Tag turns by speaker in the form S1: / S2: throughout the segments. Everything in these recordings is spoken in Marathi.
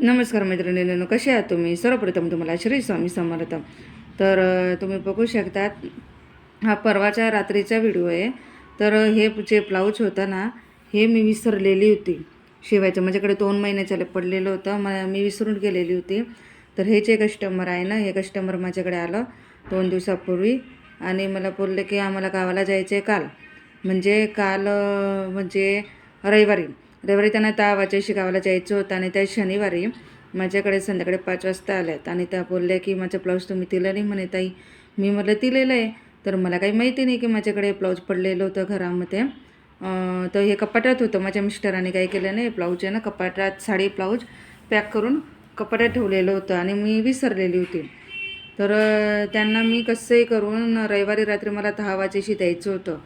S1: नमस्कार मैत्रिणींनो कसे आहात तुम्ही? सर्वप्रथम तुम्हाला श्री स्वामी समर्थ. तर तुम्ही बघू शकतात हा परवाच्या रात्रीचा व्हिडिओ आहे. तर हे जे ब्लाऊज होतं ना हे मी विसरलेली होती. शिवायचं म्हणजे माझ्याकडे दोन महिन्याच्या पडलेलं होतं म मी विसरून गेलेली होती. तर हे जे कस्टमर आहे ना हे कस्टमर माझ्याकडे आलं दोन दिवसापूर्वी आणि मला बोलले की आम्हाला गावाला जायचं आहे काल. म्हणजे काल म्हणजे रविवारी. रविवारी त्यांना दहा वाजेशी गावाला जायचं होतं आणि त्या शनिवारी माझ्याकडे संध्याकाळी पाच वाजता आल्यात. आणि त्या बोलल्या की माझं ब्लाऊज तुम्ही दिलं नाही म्हणे ताई. मी म्हटलं दिलेलं आहे. तर मला काही माहिती नाही की माझ्याकडे ब्लाऊज पडलेलं होतं घरामध्ये. तर हे कपाटात होतं. माझ्या मिस्टरांनी काही केलं नाही. ब्लाऊज आहे ना कपाटात साडी ब्लाऊज पॅक करून कपाटात ठेवलेलं होतं आणि मी विसरलेली होती. तर त्यांना मी कसंही करून रविवारी रात्री मला दहा वाजेशी द्यायचं होतं.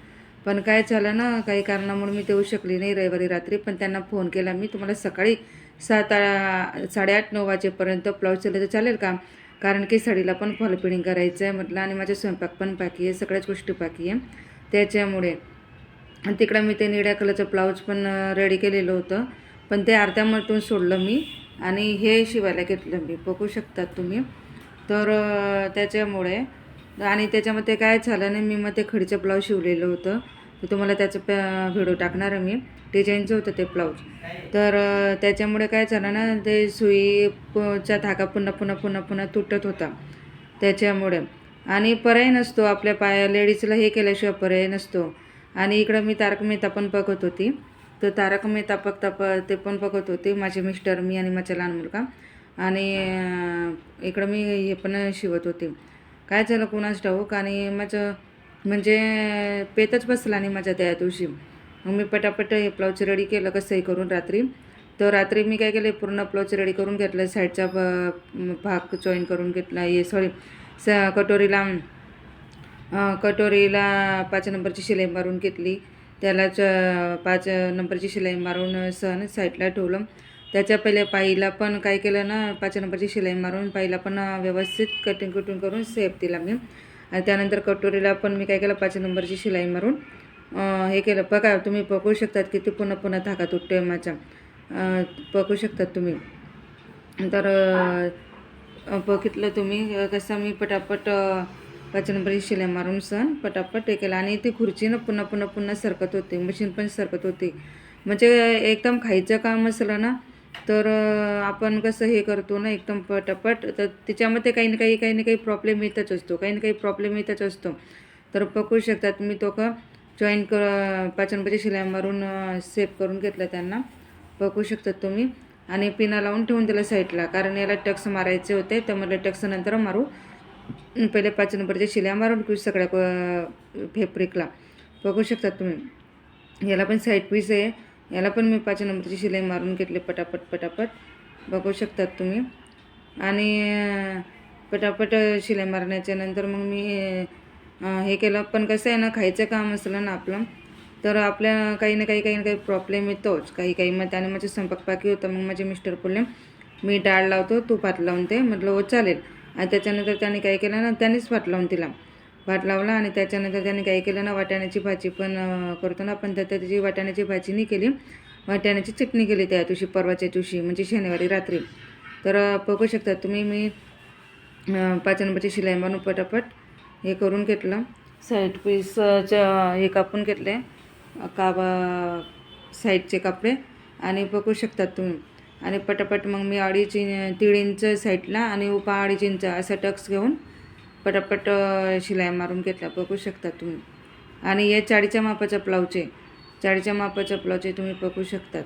S1: पण काय झालं ना काही कारणामुळे मी देऊ शकली नाही रविवारी रात्री. पण त्यांना फोन केला. मी तुम्हाला सकाळी सात आ- साडेआठ नऊ वाजेपर्यंत ब्लाऊज दिलं तर चालेल का? कारण की साडीला पण फॉल फिडिंग करायचं आहे म्हटलं आणि माझा स्वयंपाक पण बाकी आहे. सगळ्याच गोष्टी बाकी आहे. त्याच्यामुळे आणि तिकडं मी ते निळ्या कलरचं ब्लाऊज पण रेडी केलेलं होतं. पण ते अर्ध्या अर्ध्यामधून सोडलं मी आणि हे शिवायला घेतलं मी. बघू शकतात तुम्ही. तर त्याच्यामुळे आणि त्याच्यामध्ये काय झालं नाही मी मग ते खडीचं ब्लाऊज शिवलेलं होतं. तर तुम्हाला त्याचं प व्हिडिओ टाकणार आहे मी. डिझाईनचं होतं ते ब्लाऊज. तर त्याच्यामुळे काय झालं ना ते सुईचा धागा पुन्हा पुन्हा पुन्हा पुन्हा तुटत होता. त्याच्यामुळे. आणि पर्याय नसतो आपल्या पाया लेडीजला हे केल्याशिवाय पर्याय नसतो. आणि इकडं मी तारक मेहता पण बघत होती. तर तारक मेहता बघता प ते पण बघत होते माझे मिस्टर मी आणि माझा लहान मुलगा. आणि इकडं मी हे पण शिवत होते. काय झालं कुणाच ठाऊक? आणि माझं म्हणजे पेतच बसला आणि माझ्या त्या दिवशी. मग मी पटापट हे ब्लाऊज रेडी केलं कसंही करून रात्री. तर रात्री मी काय केलं पूर्ण ब्लाऊज रेडी करून घेतलं साईडचा ब- भाग जॉईन करून घेतला हे सॉरी स कटोरीला कटोरीला पाच नंबरची शिलाई मारून घेतली. त्यालाच च पाच नंबरची शिलाई मारून सण साईडला ठेवलं. त्याच्या पहिले पाईला पण काय केलं ना पाच नंबरची शिलाई मारून पाईला पण व्यवस्थित कटिंग कटिंग करून सेप दिला मी. आणि त्यानंतर कटोरीला पण मी काय केलं पाच नंबरची शिलाई मारून हे केलं. बघा तुम्ही पकडू शकतात किती पुन्हा पुन्हा धागा तुटतोय माझ्या. पकडू शकतात तुम्ही. तर बघितलं तुम्ही कसं मी पटापट पाच नंबरची शिलाई मारून सण पटापट हे केलं. आणि ती खुर्चीनं पुन्हा पुन्हा पुन्हा सरकत होती मशीन पण सरकत होती. म्हणजे एकदम खायचं काम असलं ना तर आपण कसं हे करतो ना एकदम पटापट. तर तिच्यामध्ये काही ना काही काही ना काही प्रॉब्लेम येतच असतो. काही ना काही प्रॉब्लेम येतच असतो. तर पकडू शकतात. मी तो का जॉईन क पाचनपची शिलाई मारून सेफ करून घेतलं त्यांना. बघू शकतात तुम्ही. आणि पिना लावून ठेवून दिला साईडला कारण याला टक्स मारायचे होते. तर मला टक्स नंतर मारू. पहिले पाच नंबरच्या शिल्या मारून घेऊ सगळ्या क- फेब्रिकला बघू शकतात तुम्ही. याला पण साईड पीस आहे. याला पण मी पाच नंबरची शिलाई मारून घेतली पटापट पटापट. बघू शकतात तुम्ही. आणि पटापट शिलाई मारण्याच्या नंतर मग मी हे केलं. पण कसं आहे ना खायचं काम असलं ना आपलं तर आपल्या काही ना काही काही ना काही प्रॉब्लेम येतोच. काही काही मग त्याने माझे संपकपाकी होतं. मग माझे मिस्टर बोलले मी डाळ लावतो तू भात लावून ते म्हटलं हो चालेल. आणि त्याच्यानंतर त्याने काय केलं ना त्यानेच भात लावून तिला भात लावला आणि त्याच्यानंतर त्याने काय केलं ना वाटाण्याची भाजी पण करतो ना पण त्या त्याची वाटाण्याची भाजी नाही केली वाटाण्याची चटणी केली त्या दिवशी परवाच्या दिवशी म्हणजे शनिवारी रात्री. तर बघू शकता तुम्ही मी पाच नंबरची शिलाई मारून पटापट हे करून घेतलं. साईड पीसच्या हे कापून घेतले काबा साईडचे कपडे. आणि बघू शकतात तुम्ही आणि पटापट मग मी अडीच इंच दीड इंच साईडला आणि उपा अडीच इंच असा टक्स घेऊन पटापट शिलाई मारून घेतला बघू शकता तुम्ही. आणि हे चाळीच्या मापाच्या ब्लाऊज आहे. चाळीच्या मापाच्या ब्लाऊज आहे तुम्ही बघू शकतात.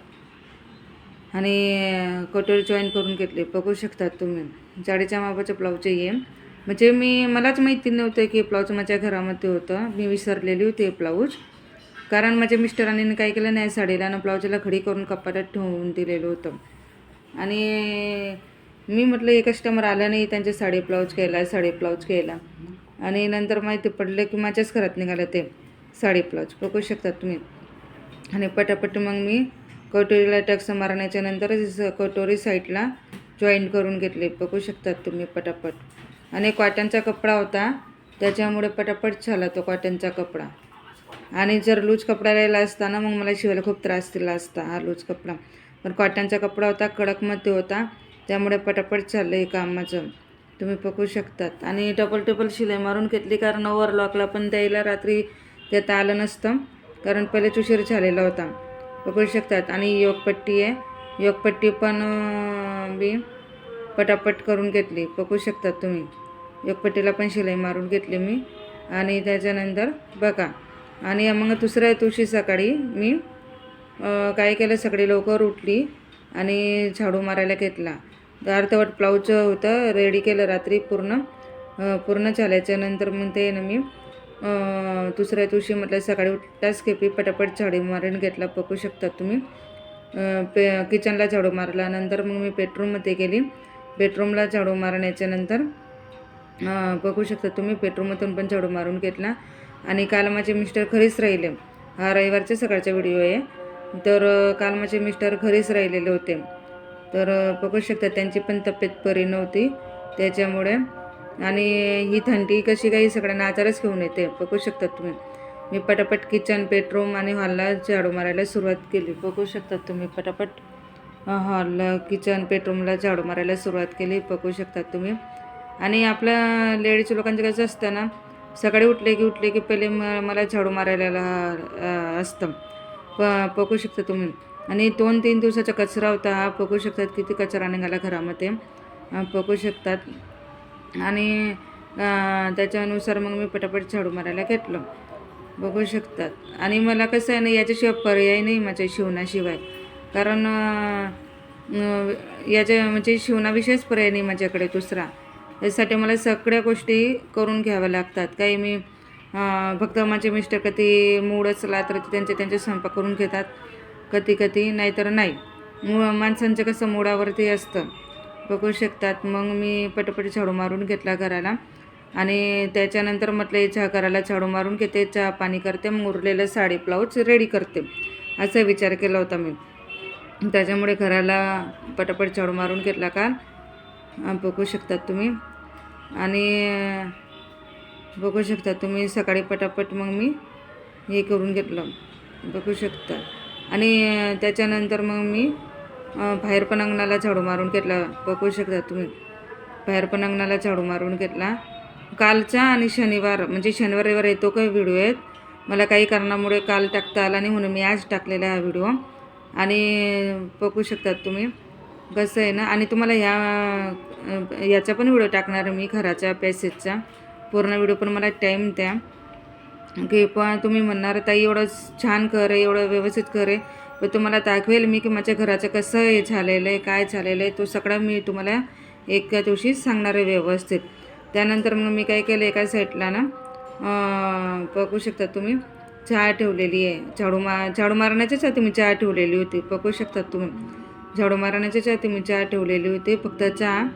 S1: आणि अं, कटोरी जॉईन करून घेतले. बघू शकतात तुम्ही. चाळीच्या मापाच्या ब्लाऊज आहे म्हणजे मी मलाच माहिती नव्हतं की ब्लाऊज माझ्या घरामध्ये होतं. मी विसरलेली होती हे ब्लाऊज. कारण माझ्या मिस्टरांनी काय केलं नाही साडीला आणि ब्लाऊजला खडी करून कपाटात ठेवून दिलेलं होतं. आणि मी म्हटलं हे कस्टमर आला नाही त्यांचे साडी ब्लाऊज केला साडी ब्लाऊज घ्यायला. आणि नंतर माहिती पडलं की माझ्याच घरात निघालं ते साडी ब्लाऊज बघू शकतात तुम्ही. आणि पटापट मग मी कटोरीला टक्स मारण्याच्या नंतरच कटोरी साईडला जॉईन करून घेतले. बघू शकतात तुम्ही पटापट. आणि कॉटनचा कपडा होता त्याच्यामुळे पटापट झाला तो कॉटनचा कपडा. आणि जर लूज कपडा राहिला असता ना मग मला शिवायला खूप त्रास दिला असता हा लूज कपडा. पण कॉटनचा कपडा होता कडकमध्ये होता. त्यामुळे पटापट चाललं आहे कामाचं तुम्ही पकवू शकतात. आणि डबल टेबल शिलाई मारून घेतली कारण ओव्हरलॉकला पण द्यायला रात्री देता आलं नसतं. कारण पहिलेच उशीर झालेला होता. पकडू शकतात. आणि योगपट्टी आहे. योगपट्टी पण मी पटापट करून घेतली. बघू शकतात तुम्ही. योगपट्टीला पण शिलाई मारून घेतली मी. आणि त्याच्यानंतर बघा. आणि मग दुसऱ्या दिवशी सकाळी मी काय केलं? सकाळी लवकर उठली आणि झाडू मारायला घेतला. अर्धवट ब्लाऊज होतं रेडी केलं रात्री पूर्ण. पूर्ण झाल्याच्यानंतर मग ते ना मी दुसऱ्या दिवशी म्हटलं सकाळी उठताच केपी पटापट झाडू मारून घेतला बघू शकता तुम्ही. पे किचनला झाडू मारला नंतर मग मी बेडरूममध्ये गेली. बेडरूमला झाडू मारण्याच्या नंतर बघू शकता तुम्ही बेडरूममधून पण झाडू मारून घेतला. आणि काल माझे मिस्टर घरीच राहिले. हा रविवारच्या सकाळचा व्हिडिओ आहे. तर काल माझे मिस्टर घरीच राहिलेले होते. तर बघू शकता त्यांची पण तब्येत बरी नव्हती. त्याच्यामुळे आणि ही थंडी कशी काही सगळ्यांना आजारच घेऊन येते. बघू शकतात तुम्ही. मी पटापट किचन बेडरूम आणि हॉलला झाडू मारायला सुरुवात केली. बघू शकतात तुम्ही पटापट हॉल किचन बेडरूमला झाडू मारायला सुरुवात केली. बघू शकतात तुम्ही. आणि आपल्या लेडीज लोकांचं कसं असतं ना सकाळी उठले की उठले की पहिले म मला झाडू मारायला असतं. प बघू शकता तुम्ही. आणि दोन तीन दिवसाचा कचरा होता. हा बघू शकतात किती कचरा निघाला घरामध्ये. बघू शकतात. आणि त्याच्यानुसार मग मी पटापट झाडू मारायला घेतलं. बघू शकतात. आणि मला कसं आहे ना याच्याशिवाय पर्याय नाही माझ्या शिवणाशिवाय. कारण याच्या म्हणजे शिवणाविषयीच पर्याय नाही माझ्याकडे दुसरा. यासाठी मला सगळ्या गोष्टी करून घ्याव्या लागतात. काही मी फक्त माझे मिस्टर कधी मूड असला तर ते त्यांचे त्यांचे स्वयंपाक करून घेतात. कधी कधी नाहीतर नाही. मु माणसांचं कसं मुडावरती असतं. बघू शकतात. मग मी पटपट झाडू मारून घेतला घराला. आणि त्याच्यानंतर म्हटलं हे चहा करायला झाडू मारून घेते चहा पाणी करते मग उरलेलं साडी ब्लाऊज रेडी करते. असा विचार केला होता मी. त्याच्यामुळे घराला पटापट झाडू मारून घेतला काल बघू शकतात तुम्ही. आणि बघू शकता तुम्ही सकाळी पटापट मग मी हे करून घेतलं. बघू शकता. आणि त्याच्यानंतर मग मी बाहेर पण अंगणाला झाडू मारून घेतला. बघू शकता तुम्ही. बाहेर पण अंगणाला झाडू मारून घेतला. कालचा आणि शनिवार म्हणजे शनिवार रविवार येतो काही व्हिडिओ आहेत. मला काही कारणामुळे काल टाकता आला नाही म्हणून मी आज टाकलेला हा व्हिडिओ. आणि बघू शकतात तुम्ही कसं आहे ना. आणि तुम्हाला ह्या याचा पण व्हिडिओ टाकणार मी घराच्या पॅसेजचा. पूर्ण व्हिडिओ पण मला टाईम द्या. की पण तुम्ही म्हणणार ताई एवढं छान कर आहे एवढं व्यवस्थित कर आहे पण तुम्हाला दाखवेल मी की माझ्या घराचं कसं हे झालेलं आहे काय झालेलं आहे तो सगळा मी तुम्हाला एका दिवशी सांगणार आहे व्यवस्थित. त्यानंतर मग मी काय केलं एका साईडला ना बघू शकता तुम्ही चहा ठेवलेली आहे. झाडू मा झाडू मारण्याच्याच चहा तुम्ही चहा ठेवलेली होती. बघू शकतात तुम्ही. झाडू मारण्याच्याच चहा तुम्ही चहा ठेवलेली होती. फक्त चहा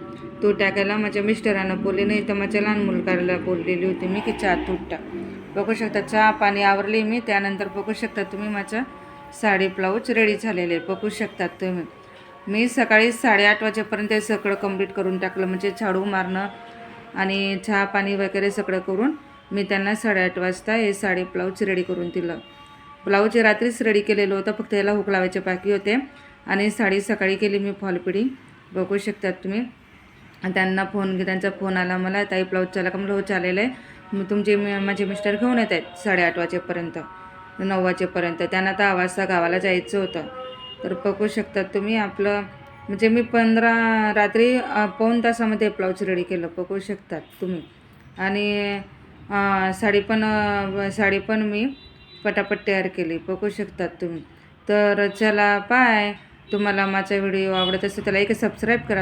S1: तूट टाकायला माझ्या मिस्टरांना बोलले नाही तर माझ्या लहान मुलगाला बोललेली होती मी की चहा तूट टाक. बघू शकता. चहा पाणी आवरली मी. त्यानंतर बघू शकता तुम्ही माझं साडी ब्लाऊज रेडी झालेले बघू शकतात तुम्ही. मी सकाळी साडेआठ वाजेपर्यंत हे सगळं कंप्लीट करून टाकलं. म्हणजे झाडू मारणं आणि चहा पाणी वगैरे सगळं करून मी त्यांना साडेआठ वाजता हे साडी ब्लाऊज रेडी करून दिलं. ब्लाऊज रात्रीच रेडी केलेलं होतं. फक्त याला हुक लावायचे बाकी होते. आणि साडी सकाळी केली मी फॉलपिडी बघू शकतात तुम्ही. त्यांना फोन त्यांचा फोन आला मला. ताई ब्लाऊज चाला का म्हणलं हो चालेलं आहे. तुमचे माझे मिस्टर घेऊन येत आहेत साडेआठ वाजेपर्यंत नऊ वाजेपर्यंत. त्यांना तर वाजता गावाला जायचं होतं. तर बघू शकतात तुम्ही आपलं म्हणजे मी पंधरा रात्री पाऊन पाऊण तासामध्ये ब्लाऊज रेडी केलं बघू शकतात तुम्ही. आणि साडी पण साडी पण मी पटापट तयार केली बघू शकतात तुम्ही. तर चला बाय तुम्हाला माझा व्हिडिओ आवडत असेल त्याला एक सबस्क्राईब करा.